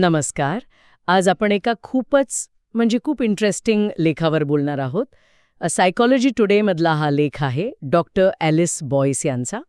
नमस्कार. आज आपण एका खूपच म्हणजे खूप इंटरेस्टिंग लेखावर बोलणार आहोत. सायकॉलॉजी टुडे मधला हा लेख आहे डॉक्टर ॲलिस बॉयस यांचा.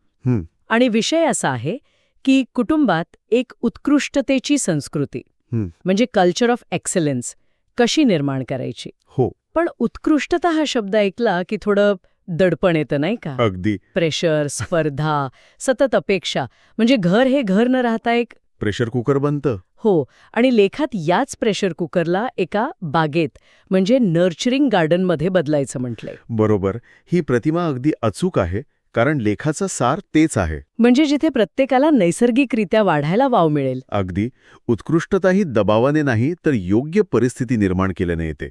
आणि विषय असा आहे की कुटुंबात एक उत्कृष्टतेची संस्कृती. म्हणजे कल्चर ऑफ एक्सलन्स कशी निर्माण करायची? हो. पण उत्कृष्टता हा शब्द ऐकला की थोडं दडपण येतं नाही का? अगदी. प्रेशर स्पर्धा सतत अपेक्षा म्हणजे घर हे घर न राहता एक प्रेशर कुकर बनतं. हो आणि लेखात याच प्रेशर कुकरला एका बागेत म्हणजे नर्चरिंग गार्डनमध्ये बदलायचं म्हटलंय. बरोबर. ही प्रतिमा अगदी अचूक आहे कारण लेखाचा सार तेच आहे. म्हणजे जिथे प्रत्येकाला नैसर्गिकरित्या वाढायला वाव मिळेल. अगदी. उत्कृष्टता ही दबावाने नाही तर योग्य परिस्थिती निर्माण केल्याने येते.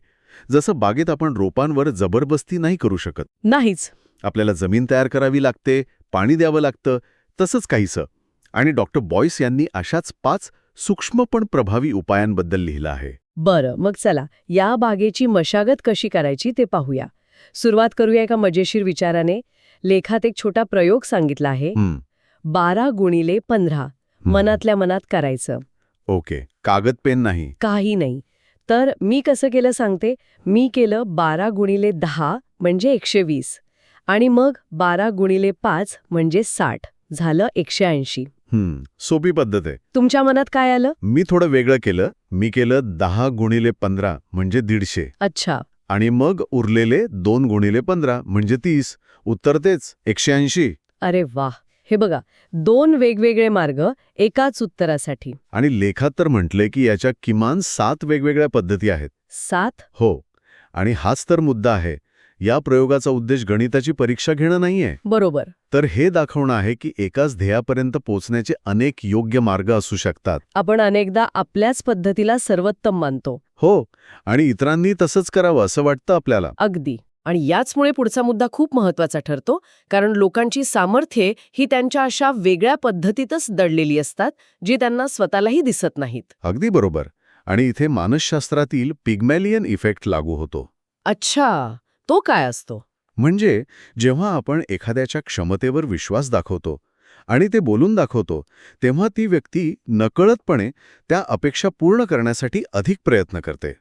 जसं बागेत आपण रोपांवर जबरदस्ती नाही करू शकत. नाहीच. आपल्याला जमीन तयार करावी लागते पाणी द्यावं लागतं तसंच काहीसं. आणि डॉक्टर बॉयस यांनी अशाच पाच सूक्ष्म पण प्रभावी उपायांबद्दल लिहिलं आहे. बरं मग चला या बागेची मशागत कशी करायची ते पाहूया. सुरुवात करूया एका मजेशीर विचाराने. लेखात एक छोटा प्रयोग सांगितला आहे. बारा गुणिले पंधरा. मनातल्या मनात करायचं. ओके कागद पेन नाही. काही नाही. तर मी कसं केलं सांगते? मी केलं बारा गुणिले दहा म्हणजे एकशे वीस आणि मग बारा गुणिले पाच म्हणजे साठ झालं एकशे ऐंशी. सोपी पद्धत आहे. तुमच्या मनात काय आलं? मी थोडं वेगळं केलं. मी केलं दहा गुणिले पंधरा म्हणजे दीडशे. अच्छा. आणि मग उरलेले दोन गुणिले पंधरा म्हणजे तीस. उत्तर तेच एकशे ऐंशी. अरे वाह! हे बघा दोन वेगवेगळे मार्ग एकाच उत्तरासाठी. आणि लेखात तर म्हटलंय की याच्या किमान सात वेगवेगळ्या पद्धती आहेत. सात? हो. आणि हाच तर मुद्दा आहे. या प्रयोगाचा उद्देश गणिताची परीक्षा घेणं नाहीये. बरोबर. तर हे दाखवणं आहे की एकाच ध्येयापर्यंत पोहोचण्याचे अनेक योग्य मार्ग असू शकतात. आपण अनेकदा आपल्याच पद्धतीला सर्वोत्तम मानतो. हो आणि इतरांनी तसंच करावं असं वाटतं आपल्याला. अगदी. आणि याचमुळे पुढचा मुद्दा खूप महत्त्वाचा ठरतो कारण लोकांची सामर्थ्ये ही त्यांच्या अशा वेगळ्या पद्धतीतच दडलेली असतात जी त्यांना स्वतःलाही दिसत नाहीत. अगदी बरोबर. आणि इथे मानसशास्त्रातील पिग्मॅलियन इफेक्ट लागू होतो. अच्छा. तो काय असतो? म्हणजे जेव्हा आपण एखाद्याच्या क्षमतेवर विश्वास दाखवतो आणि ते बोलून दाखवतो तेव्हा ती व्यक्ती नकळतपणे त्या अपेक्षा पूर्ण करण्यासाठी अधिक प्रयत्न करते.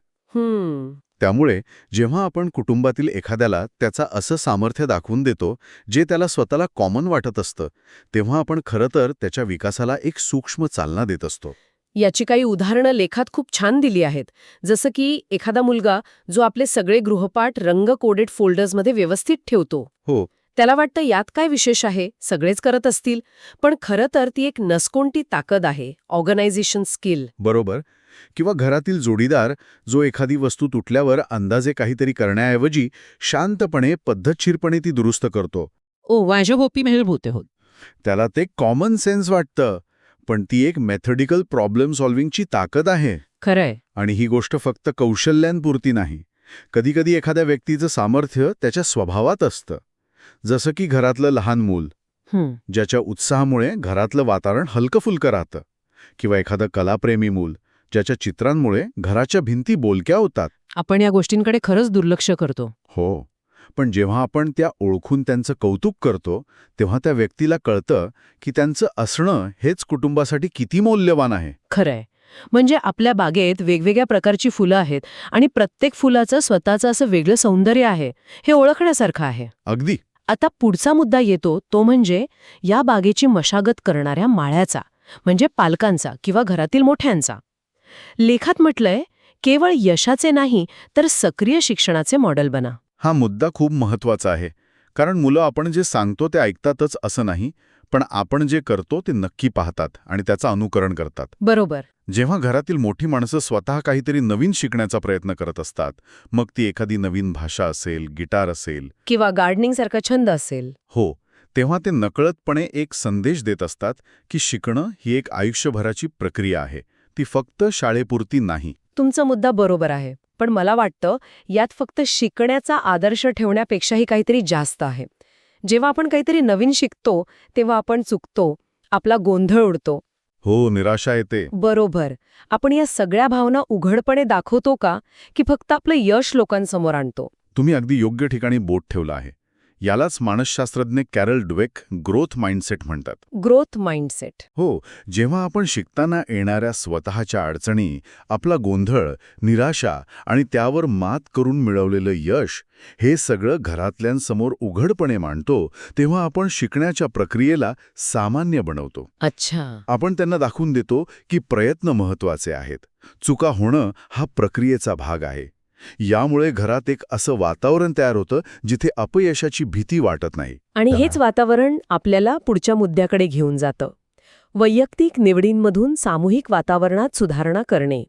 त्यामुळे जेव्हा आपण कुटुंबातील एखाद्याला त्याचा असं सामर्थ्य दाखवून देतो जे त्याला स्वतःला कॉमन वाटत असतं तेव्हा आपण खरं तर त्याच्या विकासाला एक सूक्ष्म चालना देत असतो. याची काही उदाहरणं लेखात खूप छान दिली आहेत. जसं की एखादा मुलगा जो आपले सगळे गृहपाठ रंग कोडेड फोल्डर्समध्ये व्यवस्थित ठेवतो. हो. त्याला वाटतं यात काय विशेष आहे? सगळेच करत असतील. पण खरं तर ती एक नसकोणती ताकद आहे. Organisation skill. बरोबर. किंवा घरातील जोडीदार जो एखादी वस्तू तुटल्यावर अंदाजे काहीतरी करण्याऐवजी शांतपणे पद्धतशीरपणे ती दुरुस्त करतो. ओ माझ्या मेहर होते होत त्याला ते कॉमन सेन्स वाटतं. पण ती एक मेथडिकल प्रॉब्लेम सॉल्व्हिंगची ताकद आहे. खरंय. आणि ही गोष्ट फक्त कौशल्यांपुरती नाही. कधीकधी एखाद्या व्यक्तीचं सामर्थ्य त्याच्या स्वभावात असतं. जसं की घरातलं लहान मूल ज्याच्या उत्साहामुळे घरातलं वातावरण हलकं-फुलकं राहतं. किंवा एखादं कलाप्रेमी मूल ज्याच्या चित्रांमुळे घराच्या भिंती बोलक्या होतात. आपण या गोष्टींकडे खरंच दुर्लक्ष करतो. हो. पण जेव्हा आपण त्या ओळखून त्यांचं कौतुक करतो तेव्हा त्या व्यक्तीला कळतं की त्यांचं असणं हेच कुटुंबासाठी किती मौल्यवान आहे. खरंय. म्हणजे आपल्या बागेत वेगवेगळ्या प्रकारची फुलं आहेत आणि प्रत्येक फुलाचं स्वतःचं असं वेगळं सौंदर्य आहे हे ओळखण्यासारखं आहे. अगदी. आता पुढचा मुद्दा येतो तो म्हणजे या बागेची मशागत करणाऱ्या माळ्याचा म्हणजे पालकांचा किंवा घरातील मोठ्यांचा. लेखात म्हटलंय केवळ यशाचे नाही तर सक्रिय शिक्षणाचे मॉडेल बना. हा मुद्दा खूप महत्त्वाचा आहे. कारण मुलं आपण जे सांगतो ते ऐकतातच असं नाही पण आपण जे करतो ते नक्की पाहतात आणि त्याचं अनुकरण करतात. बरोबर. जेव्हा घरातील मोठी माणसं स्वतः काहीतरी नवीन शिकण्याचा प्रयत्न करत असतात मग ती एखादी नवीन भाषा असेल गिटार असेल किंवा गार्डनिंग सारखा छंद असेल. हो तेव्हा ते नकळतपणे एक संदेश देत असतात की शिकणं ही एक आयुष्यभराची प्रक्रिया आहे ती फक्त शाळेपुरती नाही. तुमचा मुद्दा बरोबर आहे. पण मला वाटतं यात फक्त शिकण्याचा आदर्श ठेवण्यापेक्षाही काहीतरी जास्त आहे. जेव्हा आपण काहीतरी नवीन शिकतो तेव्हा आपण चुकतो आपला गोंधळ उडतो. हो निराशा येते. बरोबर. आपण या सगळ्या भावना उघडपणे दाखवतो का की फक्त आपलं यश लोकांसमोर आणतो? तुम्ही अगदी योग्य ठिकाणी बोट ठेवलं आहे. यालाच मानसशास्त्रज्ञ कॅरल ड्वेक ग्रोथ माइंडसेट म्हणतात. Growth mindset. हो जेव्हा आपण शिकताना येणाऱ्या स्वतःच्या अडचणी आपला गोंधळ निराशा आणि त्यावर मात करून मिळवलेलं यश हे सगळं घरातल्यांसमोर उघडपणे मांडतो तेव्हा आपण शिकण्याच्या प्रक्रियेला सामान्य बनवतो. अच्छा. आपण त्यांना दाखवून देतो की प्रयत्न महत्त्वाचे आहेत. चुका होणं हा प्रक्रियेचा भाग आहे. यामुळे घरात एक असं वातावरण तयार होतं जिथे अपयशाची भीती वाटत नाही. आणि हेच वातावरण आपल्याला पुढच्या मुद्द्याकडे घेऊन जातं. वैयक्तिक निवडींमधून सामूहिक वातावरणात सुधारणा करणे.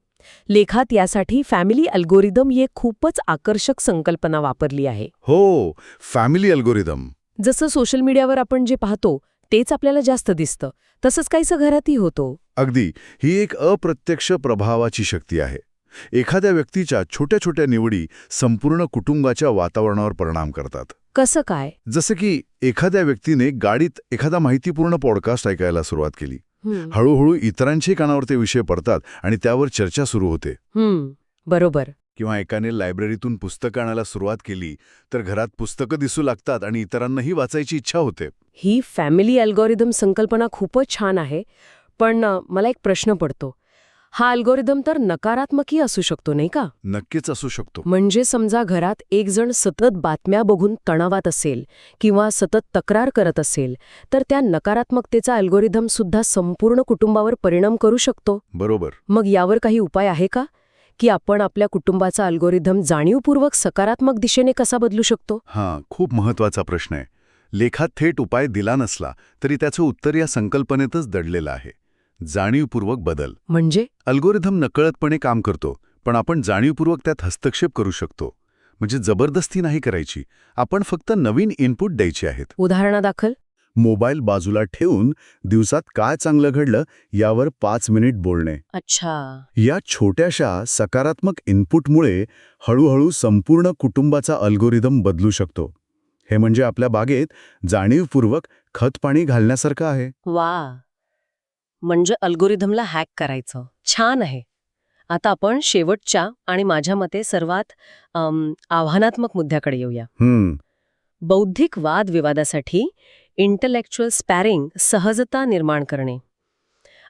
लेखात यासाठी फॅमिली अल्गोरिदम ही एक खूपच आकर्षक संकल्पना वापरली आहे. हो फॅमिली अल्गोरिदम. जसं सोशल मीडियावर आपण जे पाहतो तेच आपल्याला जास्त दिसतं. तसंच काहीसं घरातही होतो. अगदी. ही एक अप्रत्यक्ष प्रभावाची शक्ती आहे. एखाद्या व्यक्तीच्या छोट्या छोट्या निवडी संपूर्ण कुटुंबाच्या वातावरणावर परिणाम करतात. कसं काय? जसं की एखाद्या व्यक्तीने गाडीत एखादा माहितीपूर्ण पॉडकास्ट ऐकायला सुरुवात केली. हळूहळू इतरांच्याही कानावर ते विषय पडतात आणि त्यावर चर्चा सुरू होते. बरोबर. किंवा एकाने लायब्ररीतून पुस्तकं आणायला सुरुवात केली तर घरात पुस्तकं दिसू लागतात आणि इतरांनाही वाचायची इच्छा होते. ही फॅमिली अल्गोरिदम संकल्पना खूपच छान आहे पण मला एक प्रश्न पडतो. हा अल्गोरिदम तर नकारात्मकही असू शकतो नाही का? नक्कीच असू शकतो. म्हणजे समजा घरात एक जण सतत बातम्या बघून तणावात असेल किंवा सतत तक्रार करत असेल तर त्या नकारात्मकतेचा अल्गोरिदम सुद्धा संपूर्ण कुटुंबावर परिणाम करू शकतो. बरोबर. मग यावर काही उपाय आहे का? की आपण आपल्या कुटुंबाचा अल्गोरिदम जाणीवपूर्वक सकारात्मक दिशेने कसा बदलू शकतो? हां खूप महत्त्वाचा प्रश्न आहे. लेखात थेट उपाय दिला नसला तरी त्याचं उत्तर या संकल्पनेतच दडलेलं आहे. जाणीवपूर्वक बदल. म्हणजे? अल्गोरिथम नकळतपणे काम करतो पण आपण जाणीवपूर्वक त्यात हस्तक्षेप करू शकतो. म्हणजे जबरदस्ती नाही करायची. आपण फक्त नवीन इनपुट द्यायचे आहेत. उदाहरणादाखल मोबाईल बाजूला ठेवून दिवसात काय चांगलं घडलं यावर पाच मिनिट बोलणे. अच्छा. या छोट्याशा सकारात्मक इनपुटमुळे हळूहळू संपूर्ण कुटुंबाचा अल्गोरिदम बदलू शकतो. हे म्हणजे आपल्या बागेत जाणीवपूर्वक खतपाणी घालण्यासारखं आहे. वा. म्हणजे अल्गोरिदमला हॅक करायचं. छान आहे. आता आपण शेवटच्या आणि माझ्या मते सर्वात आव्हानात्मक मुद्द्याकडे येऊया. बौद्धिक वादविवादासाठी इंटलेक्च्युअल स्पॅरिंग सहजता निर्माण करणे.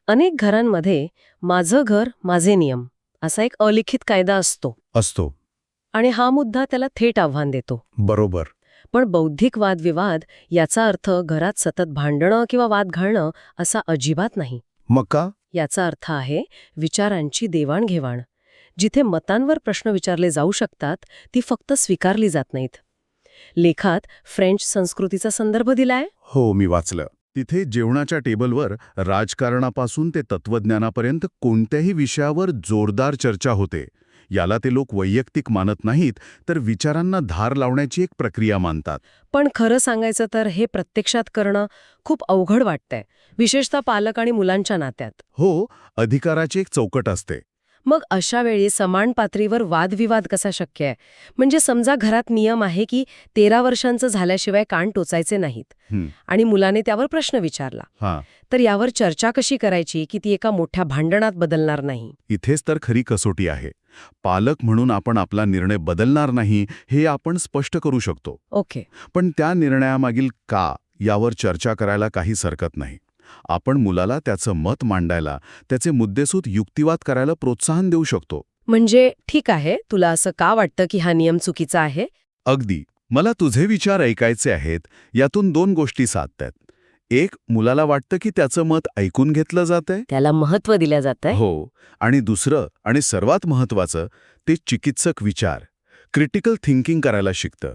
अनेक घरांमध्ये माझं घर माझे नियम असा एक अलिखित कायदा असतो. असतो. आणि हा मुद्दा त्याला थेट आव्हान देतो. बरोबर. पण बौद्धिक वादविवाद याचा अर्थ घरात सतत भांडणं किंवा वाद घालणं असा अजिबात नाही. मग का याचा अर्थ आहे विचारांची देवाणघेवाण. जिथे मतांवर प्रश्न विचारले जाऊ शकतात ती फक्त स्वीकारली जात नाहीत. लेखात फ्रेंच संस्कृतीचा संदर्भ दिलाय? हो मी वाचलं. तिथे जेवणाच्या टेबलवर राजकारणापासून ते तत्वज्ञानापर्यंत कोणत्याही विषयावर जोरदार चर्चा होते. याला ते लोक वैयक्तिक मानत नाहीत तर विचारांना धार लावण्याची एक प्रक्रिया मानतात. पण खरं सांगायचं तर हे प्रत्यक्षात करणं खूप अवघड वाटतंय विशेषतः पालक आणि मुलांच्या नात्यात. हो अधिकाराची एक चौकट असते. मग अशा वेळी समान पातळीवर वादविवाद कसा शक्य आहे? म्हणजे समजा घरात नियम आहे की तेरा वर्षांचं झाल्याशिवाय कान टोचायचे नाहीत. आणि मुलाने त्यावर प्रश्न विचारला. तर यावर चर्चा कशी करायची की ती एका मोठ्या भांडणात बदलणार नाही? इथेच तर खरी कसोटी आहे. पालक म्हणून आपण आपला निर्णय बदलणार नाही हे आपण स्पष्ट करू शकतो. ओके. पण त्या निर्णयामागील का यावर चर्चा करायला काहीच हरकत नाही. आपण मुलाला त्याचं मत मांडायला त्याचे मुद्देसूद युक्तिवाद करायला प्रोत्साहन देऊ शकतो. म्हणजे ठीक आहे तुला असं का वाटतं की हा नियम चुकीचा आहे? अगदी. मला तुझे विचार ऐकायचे आहेत यातून दोन गोष्टी साधतात. एक मुलाला वाटतं की त्याचं मत ऐकून घेतलं जातंय? त्याला महत्त्व दिलं जात हो. आणि दुसरं आणि सर्वात महत्वाचं ते चिकित्सक विचार क्रिटिकल थिंकिंग करायला शिकतं.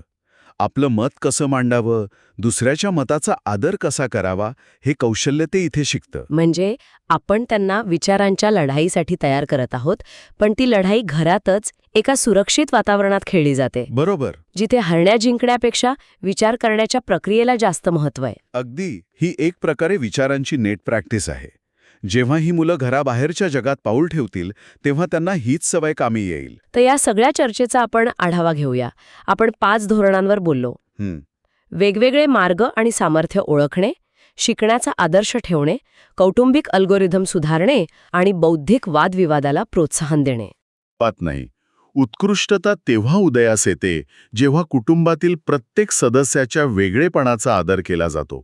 आपलं मत कसं मांडावं? दुसऱ्याच्या मताचा आदर कसा करावा? हे कौशल्य ते इथे शिकतं. म्हणजे आपण त्यांना विचारांच्या लढाईसाठी तयार करत आहोत पण ती लढाई घरातच एका सुरक्षित वातावरणात खेळली जाते. बरोबर. जिथे हरण्या जिंकण्यापेक्षा विचार करण्याच्या प्रक्रियेला जास्त महत्त्व आहे. अगदी. ही एक प्रकारे विचारांची नेट प्रॅक्टिस आहे. जेव्हा ही मुलं घराबाहेरच्या जगात पाऊल ठेवतील तेव्हा त्यांना हीच सवय कामी येईल. तर या सगळ्या चर्चेचा आपण आढावा घेऊया. आपण पाच धोरणांवर बोललो. वेगवेगळे मार्ग आणि सामर्थ्य ओळखणे शिकण्याचा आदर्श ठेवणे कौटुंबिक अल्गोरिदम सुधारणे आणि बौद्धिक वादविवादाला प्रोत्साहन देणे. पात नाही. उत्कृष्टता तेव्हा उदयास येते जेव्हा कुटुंबातील प्रत्येक सदस्याच्या वेगळेपणाचा आदर केला जातो.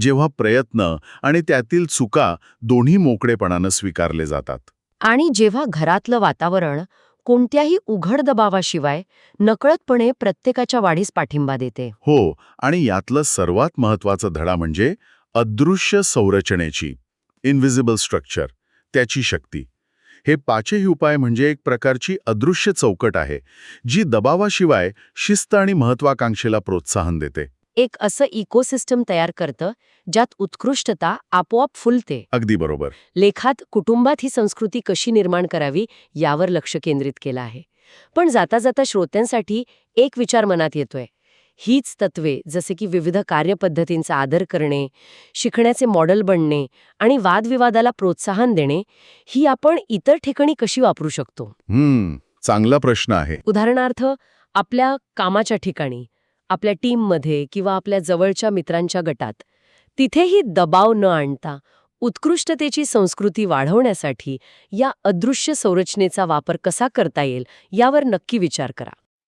जेव्हा प्रयत्न आणि त्यातील चुका दोन्ही मोकळेपणानं स्वीकारले जातात. आणि जेव्हा घरातलं वातावरण कोणत्याही उघड दबावाशिवाय नकळतपणे प्रत्येकाच्या वाढीस पाठिंबा देते. हो आणि यातलं सर्वात महत्वाचं धडा म्हणजे अदृश्य संरचनेची इनव्हिजिबल स्ट्रक्चर त्याची शक्ती. हे पाचही उपाय म्हणजे एक प्रकारची अदृश्य चौकट आहे जी दबावाशिवाय शिस्त आणि महत्वाकांक्षेला प्रोत्साहन देते. एक असं इकोसिस्टम तयार करतं ज्यात उत्कृष्टता आपोआप फुलते. अगदी बरोबर. लेखात कुटुंबात ही संस्कृती कशी निर्माण करावी यावर लक्ष केंद्रित केलं आहे. पण जाता जाता श्रोत्यांसाठी एक विचार मनात येतोय. हीच तत्वे जसे की विविध कार्यपद्धतींचा आदर करणे शिकण्याचे मॉडेल बनणे आणि वादविवादाला प्रोत्साहन देणे ही आपण इतर ठिकाणी कशी वापरू शकतो? हम्म चांगला प्रश्न आहे. उदाहरणार्थ आपल्या कामाच्या ठिकाणी. आपल्या टीममध्ये किंवा आपल्या जवळच्या मित्रांच्या गटात. तिथेही दबाव न आणता उत्कृष्टतेची संस्कृती वाढवण्यासाठी या अदृश्य संरचनेचा वापर कसा करता येईल यावर नक्की विचार करा.